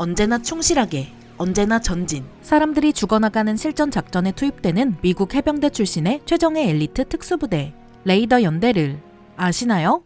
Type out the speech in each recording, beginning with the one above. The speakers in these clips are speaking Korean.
언제나 충실하게, 언제나 전진. 사람들이 죽어나가는 실전 작전에 투입되는 미국 해병대 출신의 최정예 엘리트 특수부대, 레이더 연대를 아시나요?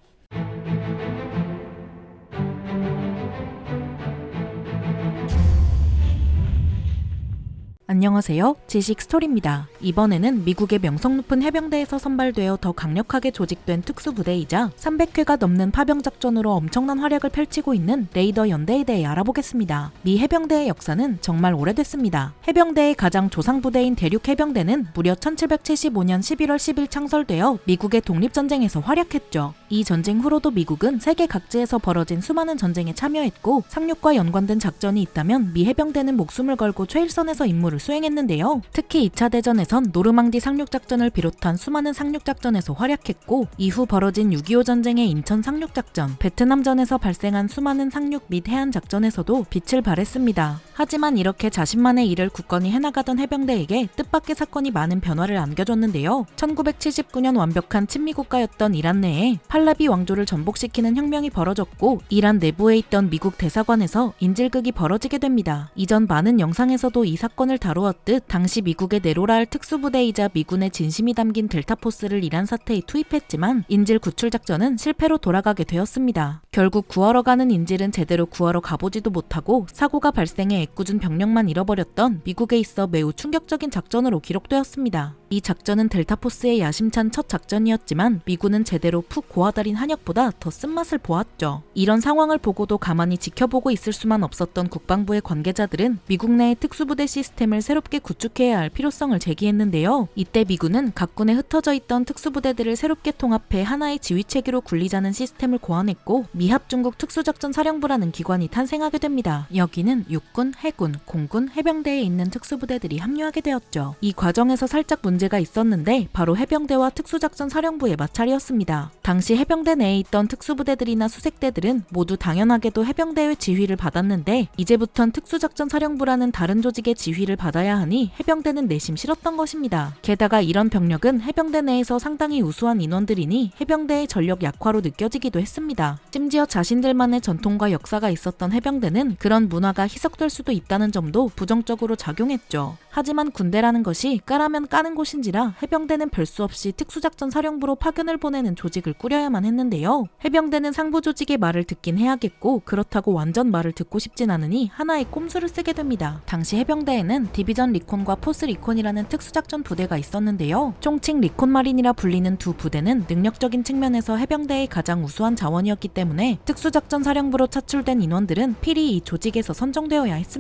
안녕하세요. 지식 스토리입니다. 이번에는 미국의 명성 높은 해병대에서 선발되어 더 강력하게 조직된 특수부대이자 300회가 넘는 파병 작전으로 엄청난 활약을 펼치고 있는 레이더 연대에 대해 알아보겠습니다. 미 해병대의 역사는 정말 오래됐습니다. 해병대의 가장 조상 부대인 대륙 해병대는 무려 1775년 11월 10일 창설되어 미국의 독립전쟁에서 활약했죠. 이 전쟁 후로도 미국은 세계 각지에서 벌어진 수많은 전쟁에 참여했고 상륙과 연관된 작전이 있다면 미 해병대는 목숨을 걸고 최일선에서 임무를 수행했는데요. 특히 2차 대전에선 노르망디 상륙작전을 비롯한 수많은 상륙작전에서 활약했고 이후 벌어진 6.25 전쟁의 인천 상륙작전, 베트남전에서 발생한 수많은 상륙 및 해안 작전에서도 빛을 발했습니다. 하지만 이렇게 자신만의 일을 굳건히 해나가던 해병대에게 뜻밖의 사건이 많은 변화를 안겨줬는데요. 1979년 완벽한 친미 국가였던 이란 내에 팔라비 왕조를 전복시키는 혁명이 벌어졌고 이란 내부에 있던 미국 대사관에서 인질극이 벌어지게 됩니다. 이전 많은 영상에서도 이 사건을 다루었듯 당시 미국의 네로라알 특수부대이자 미군의 진심이 담긴 델타포스를 이란 사태에 투입했지만 인질 구출 작전은 실패로 돌아가게 되었습니다. 결국 구하러 가는 인질은 제대로 구하러 가보지도 못하고 사고가 발생해 애꿎은 병력만 잃어버렸던 미국에 있어 매우 충격적인 작전으로 기록되었습니다. 이 작전은 델타포스의 야심찬 첫 작전이었지만 미군은 제대로 푹 고아달인 한약보다 더 쓴맛을 보았죠. 이런 상황을 보고도 가만히 지켜보고 있을 수만 없었던 국방부의 관계자들은 미국 내의 특수부대 시스템을 새롭게 구축해야 할 필요성을 제기했는데요. 이때 미군은 각 군에 흩어져 있던 특수부대들을 새롭게 통합해 하나의 지휘체계로 굴리자는 시스템을 고안했고 미합중국 특수작전사령부라는 기관이 탄생하게 됩니다. 여기는 육군, 해군, 공군, 해병대에 있는 특수부대들이 합류하게 되었죠. 이 과정에서 살짝 문제가 있었는데 바로 해병대와 특수작전 사령부의 마찰이었습니다. 당시 해병대 내에 있던 특수부대들이나 수색대들은 모두 당연하게도 해병대의 지휘를 받았는데 이제부턴 특수작전 사령부라는 다른 조직의 지휘를 받아야 하니 해병대는 내심 싫었던 것입니다. 게다가 이런 병력은 해병대 내에서 상당히 우수한 인원들이니 해병대의 전력 약화로 느껴지기도 했습니다. 심지어 자신들만의 전통과 역사가 있었던 해병대는 그런 문화가 희석될 수도 있다는 점도 부정적으로 작용했죠. 하지만 군대라는 것이 까라면 까는 곳인지라 해병대는 별수 없이 특수작전 사령부로 파견을 보내는 조직을 꾸려야만 했는데요. 해병대는 상부 조직의 말을 듣긴 해야겠고 그렇다고 완전 말을 듣고 싶진 않으니 하나의 꼼수를 쓰게 됩니다. 당시 해병대에는 디비전 리콘과 포스 리콘이라는 특수작전 부대가 있었는데요. 총칭 리콘 마린이라 불리는 두 부대는 능력적인 측면에서 해병대의 가장 우수한 자원이었기 때문에 특수작전 사령부로 차출된 인원들은 필히 이 조직에서 선정되어야 했습니다.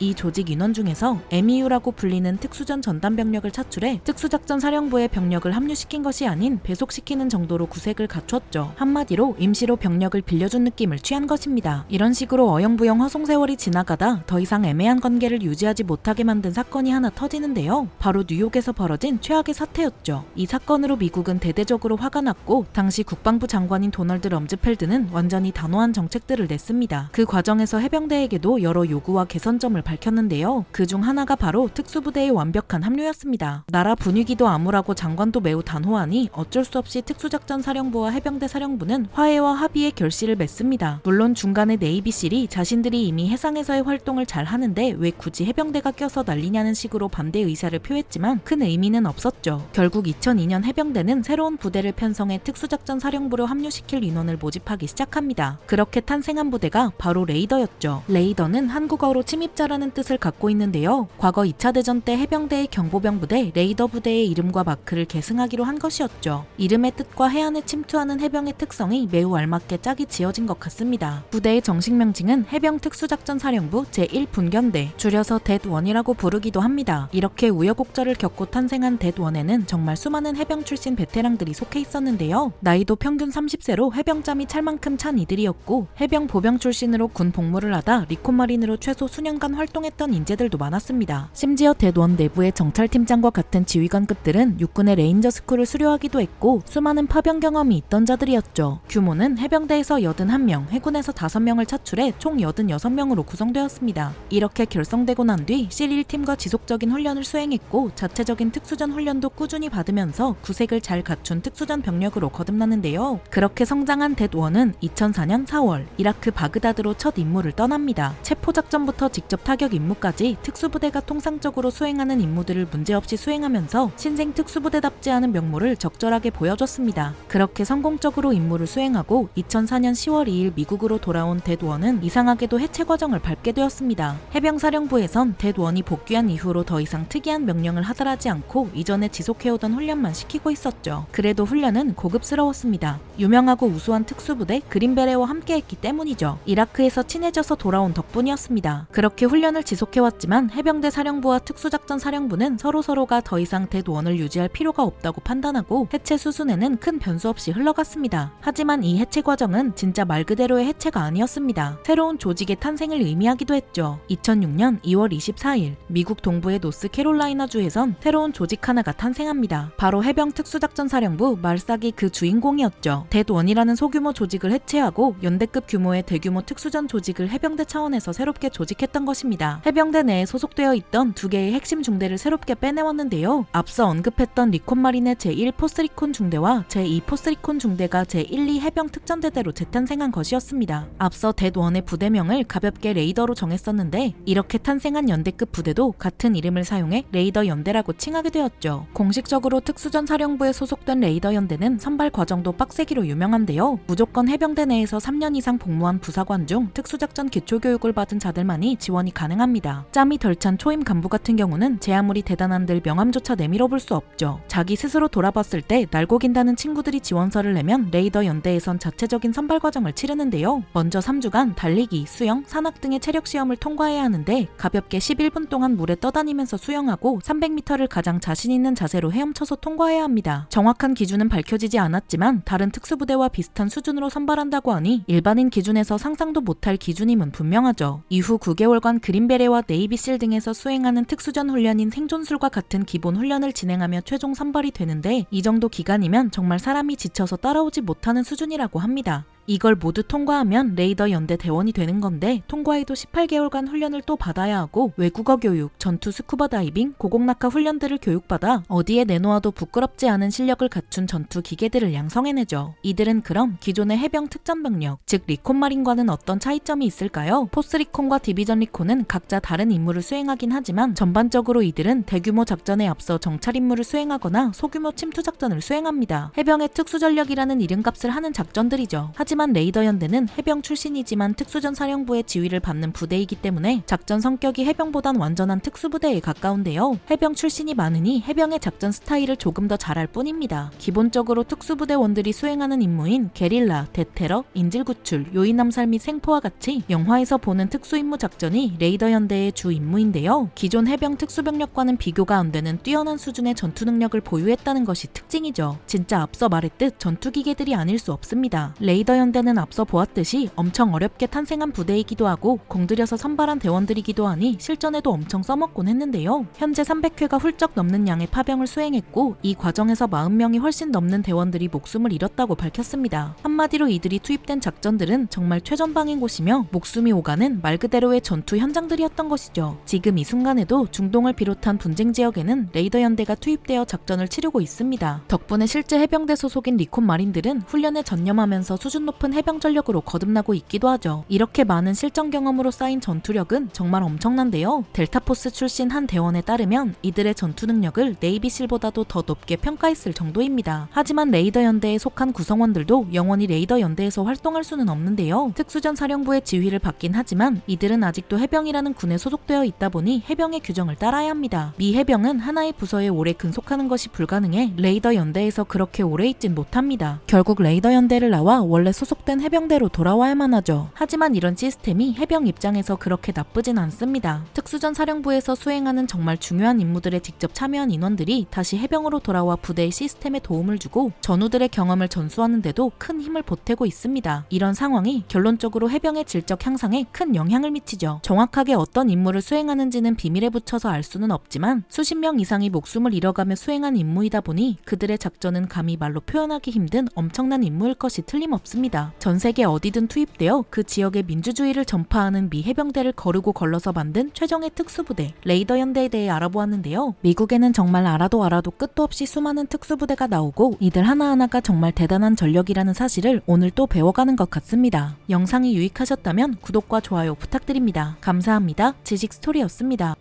이 조직 인원 중에서 MEU라고 불리는 특수전 전담 병력을 차출해 특수작전 사령부에 병력을 합류시킨 것이 아닌 배속시키는 정도로 구색을 갖췄죠. 한마디로 임시로 병력을 빌려준 느낌을 취한 것입니다. 이런 식으로 어영부영 허송 세월이 지나가다 더 이상 애매한 관계를 유지하지 못하게 만든 사건이 하나 터지는데요. 바로 뉴욕에서 벌어진 최악의 사태였죠. 이 사건으로 미국은 대대적으로 화가 났고 당시 국방부 장관인 도널드 럼즈펠드는 완전히 단호한 정책들을 냈습니다. 그 과정에서 해병대에게도 여러 요구와 개 선점을 밝혔는데요. 그 중 하나가 바로 특수부대의 완벽한 합류였습니다. 나라 분위기도 암울하고 장관도 매우 단호하니 어쩔 수 없이 특수작전 사령부와 해병대 사령부는 화해와 합의의 결실을 맺습니다. 물론 중간에 네이비실이 자신들이 이미 해상에서의 활동을 잘 하는데 왜 굳이 해병대가 껴서 난리냐는 식으로 반대 의사를 표했지만 큰 의미는 없었죠. 결국 2002년 해병대는 새로운 부대를 편성해 특수작전 사령부로 합류시킬 인원을 모집하기 시작합니다. 그렇게 탄생한 부대가 바로 레이더였죠. 레이더는 한국어로 침입자라는 뜻을 갖고 있는데요. 과거 2차 대전 때 해병대의 경보병 부대 레이더 부대의 이름과 마크를 계승하기로 한 것이었죠. 이름의 뜻과 해안에 침투하는 해병의 특성이 매우 알맞게 짝이 지어진 것 같습니다. 부대의 정식 명칭은 해병 특수작전 사령부 제1분견대, 줄여서 뎃1이라고 부르기도 합니다. 이렇게 우여곡절을 겪고 탄생한 뎃1에는 정말 수많은 해병 출신 베테랑들이 속해 있었는데요. 나이도 평균 30세로 해병짬이 찰 만큼 찬 이들이었고 해병 보병 출신으로 군 복무를 하다 리콘마린으로 최소 수년간 활동했던 인재들도 많았습니다. 심지어 뎃1 내부의 정찰팀장과 같은 지휘관급들은 육군의 레인저 스쿨을 수료하기도 했고 수많은 파병 경험이 있던 자들이었죠. 규모는 해병대에서 81명, 해군에서 5명을 차출해 총 86명으로 구성되었습니다. 이렇게 결성되고 난 뒤 C1팀과 지속적인 훈련을 수행했고 자체적인 특수전 훈련도 꾸준히 받으면서 구색을 잘 갖춘 특수전 병력으로 거듭나는데요. 그렇게 성장한 뎃1은 2004년 4월 이라크 바그다드로 첫 임무를 떠납니다. 체포작전부터 훈련부터 직접 타격 임무까지 특수부대가 통상적으로 수행하는 임무들을 문제없이 수행하면서 신생 특수부대답지 않은 명모를 적절하게 보여줬습니다. 그렇게 성공적으로 임무를 수행하고 2004년 10월 2일 미국으로 돌아온 데드원은 이상하게도 해체 과정을 밟게 되었습니다. 해병사령부에선 데드원이 복귀한 이후로 더 이상 특이한 명령을 하달하지 않고 이전에 지속해오던 훈련만 시키고 있었죠. 그래도 훈련은 고급스러웠습니다. 유명하고 우수한 특수부대 그린베레와 함께했기 때문이죠. 이라크에서 친해져서 돌아온 덕분이었습니다. 그렇게 훈련을 지속해왔지만 해병대 사령부와 특수작전 사령부는 서로서로가 더 이상 대도원을 유지할 필요가 없다고 판단하고 해체 수순에는 큰 변수 없이 흘러갔습니다. 하지만 이 해체 과정은 진짜 말 그대로의 해체가 아니었습니다. 새로운 조직의 탄생을 의미하기도 했죠. 2006년 2월 24일 미국 동부의 노스캐롤라이나주에선 새로운 조직 하나가 탄생합니다. 바로 해병 특수작전 사령부 말싹이 그 주인공이었죠. 대도원이라는 소규모 조직을 해체하고 연대급 규모의 대규모 특수전 조직을 해병대 차원에서 새롭게 조직 했던 것입니다. 해병대 내에 소속되어 있던 두 개의 핵심 중대를 새롭게 빼내왔는데요. 앞서 언급했던 리콘 마린의 제1 포스리콘 중대와 제2 포스리콘 중대가 제1, 2 해병 특전대대로 재탄생한 것이었습니다. 앞서 대1의 부대명을 가볍게 레이더로 정했었는데 이렇게 탄생한 연대급 부대도 같은 이름을 사용해 레이더 연대라고 칭하게 되었죠. 공식적으로 특수전 사령부에 소속된 레이더 연대는 선발 과정도 빡세기로 유명한데요. 무조건 해병대 내에서 3년 이상 복무한 부사관 중 특수작전 기초교육을 받은 자들만이 지원이 가능합니다. 짬이 덜 찬 초임 간부 같은 경우는 제 아무리 대단한들 명함조차 내밀어 볼 수 없죠. 자기 스스로 돌아봤을 때 날고긴다는 친구들이 지원서를 내면 레이더 연대에선 자체적인 선발 과정을 치르는데요. 먼저 3주간 달리기, 수영, 산악 등의 체력 시험을 통과해야 하는데 가볍게 11분 동안 물에 떠다니면서 수영하고 300m를 가장 자신 있는 자세로 헤엄쳐서 통과해야 합니다. 정확한 기준은 밝혀지지 않았지만 다른 특수부대와 비슷한 수준으로 선발한다고 하니 일반인 기준에서 상상도 못할 기준임은 분명하죠. 이후 9 개월간 그린베레와 네이비실 등에서 수행하는 특수전 훈련인 생존술과 같은 기본 훈련을 진행하며 최종 선발이 되는데 이 정도 기간이면 정말 사람이 지쳐서 따라오지 못하는 수준이라고 합니다. 이걸 모두 통과하면 레이더 연대 대원이 되는 건데 통과해도 18개월간 훈련을 또 받아야 하고 외국어 교육, 전투 스쿠버 다이빙, 고공낙하 훈련들을 교육받아 어디에 내놓아도 부끄럽지 않은 실력을 갖춘 전투 기계들을 양성해내죠. 이들은 그럼 기존의 해병 특전 병력, 즉 리콘마린과는 어떤 차이점이 있을까요? 포스 리콘과 디비전 리콘은 각자 다른 임무를 수행하긴 하지만 전반적으로 이들은 대규모 작전에 앞서 정찰 임무를 수행하거나 소규모 침투 작전을 수행합니다. 해병의 특수 전력이라는 이름값을 하는 작전들이죠. 하지만 하지만 레이더 연대는 해병 출신이지만 특수전 사령부의 지휘를 받는 부대이기 때문에 작전 성격이 해병보단 완전한 특수부대에 가까운데요. 해병 출신이 많으니 해병의 작전 스타일을 조금 더 잘할 뿐입니다. 기본적으로 특수부대원들이 수행하는 임무인 게릴라, 대테러, 인질구출, 요인암살 및 생포와 같이 영화에서 보는 특수임무 작전이 레이더 연대의 주 임무인데요. 기존 해병 특수병력과는 비교가 안 되는 뛰어난 수준의 전투 능력을 보유했다는 것이 특징이죠. 진짜 앞서 말했듯 전투기계들이 아닐 수 없습니다. 레이더 연 해병대는 앞서 보았듯이 엄청 어렵게 탄생한 부대이기도 하고 공들여서 선발한 대원들이기도 하니 실전에도 엄청 써먹곤 했는데요. 현재 300회가 훌쩍 넘는 양의 파병을 수행했고 이 과정에서 40명이 훨씬 넘는 대원들이 목숨을 잃었다고 밝혔습니다. 한마디로 이들이 투입된 작전들은 정말 최전방인 곳이며 목숨이 오가는 말 그대로의 전투 현장들이었던 것이죠. 지금 이 순간에도 중동을 비롯한 분쟁 지역에는 레이더 연대가 투입되어 작전을 치르고 있습니다. 덕분에 실제 해병대 소속인 리콘 마린들은 훈련에 전념하면서 수준 높은 높은 해병 전력으로 거듭나고 있기도 하죠. 이렇게 많은 실전 경험으로 쌓인 전투력은 정말 엄청난데요. 델타포스 출신 한 대원에 따르면 이들의 전투 능력을 네이비실보다도 더 높게 평가했을 정도입니다. 하지만 레이더 연대에 속한 구성원들도 영원히 레이더 연대에서 활동할 수는 없는데요. 특수전 사령부의 지휘를 받긴 하지만 이들은 아직도 해병이라는 군에 소속되어 있다 보니 해병의 규정을 따라야 합니다. 미 해병은 하나의 부서에 오래 근속하는 것이 불가능해 레이더 연대에서 그렇게 오래 있진 못합니다. 결국 레이더 연대를 나와 원래 소속 소속된 해병대로 돌아와야만 하죠. 하지만 이런 시스템이 해병 입장에서 그렇게 나쁘진 않습니다. 특수전 사령부에서 수행하는 정말 중요한 임무들에 직접 참여한 인원들이 다시 해병으로 돌아와 부대의 시스템에 도움을 주고 전우들의 경험을 전수하는데도 큰 힘을 보태고 있습니다. 이런 상황이 결론적으로 해병의 질적 향상에 큰 영향을 미치죠. 정확하게 어떤 임무를 수행하는지는 비밀에 붙여서 알 수는 없지만 수십 명 이상이 목숨을 잃어가며 수행한 임무이다 보니 그들의 작전은 감히 말로 표현하기 힘든 엄청난 임무일 것이 틀림없습니다. 있습니다. 전 세계 어디든 투입되어 그 지역의 민주주의를 전파하는 미 해병대를 거르고 걸러서 만든 최정예 특수부대 레이더 연대에 대해 알아보았는데요. 미국에는 정말 알아도 알아도 끝도 없이 수많은 특수부대가 나오고 이들 하나하나가 정말 대단한 전력이라는 사실을 오늘 또 배워가는 것 같습니다. 영상이 유익하셨다면 구독과 좋아요 부탁드립니다. 감사합니다. 지식 스토리였습니다.